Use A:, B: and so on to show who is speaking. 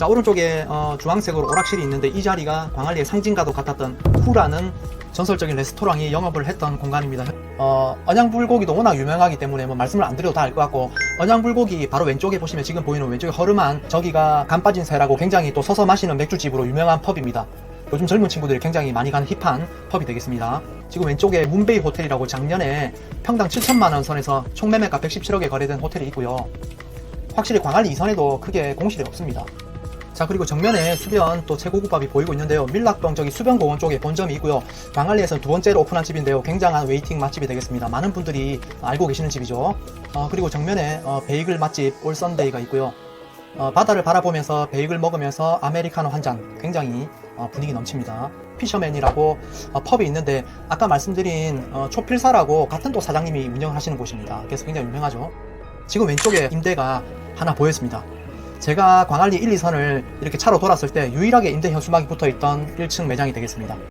A: 자 오른쪽에 어, 주황색으로 오락실이 있는데 이 자리가 광안리의 상징과도 같았던 후라는 전설적인 레스토랑이 영업을 했던 공간입니다. 어, 언양불고기도 워낙 유명하기 때문에 뭐 말씀을 안 드려도 다 알 것 같고 언양불고기 바로 왼쪽에 보시면 지금 보이는 왼쪽에 허름한 저기가 간빠진 새라고 굉장히 또 서서 마시는 맥주집으로 유명한 펍입니다. 요즘 젊은 친구들이 굉장히 많이 가는 힙한 펍이 되겠습니다. 지금 왼쪽에 문베이 호텔이라고 작년에 평당 7천만 원 선에서 총 매매가 117억에 거래된 호텔이 있고요. 확실히 광안리 이선에도 크게 공실이 없습니다. 자 그리고 정면에 수변 또 최고급밥이 보이고 있는데요. 밀락동 저기 수변공원 쪽에 본점이 있고요. 광안리에서 두 번째로 오픈한 집인데요. 굉장한 웨이팅 맛집이 되겠습니다. 많은 분들이 알고 계시는 집이죠. 어, 그리고 정면에 어, 베이글 맛집 올선데이가 있고요. 어, 바다를 바라보면서 베이글 먹으면서 아메리카노 한 잔. 굉장히 어, 분위기 넘칩니다. 피셔맨이라고 어, 펍이 있는데 아까 말씀드린 어, 초필사라고 같은 또 사장님이 운영하시는 곳입니다. 그래서 굉장히 유명하죠. 지금 왼쪽에 임대가 하나 보였습니다 제가 광안리 1, 2선을 이렇게 차로 돌았을 때 유일하게 임대 현수막이 붙어 있던 1층 매장이 되겠습니다.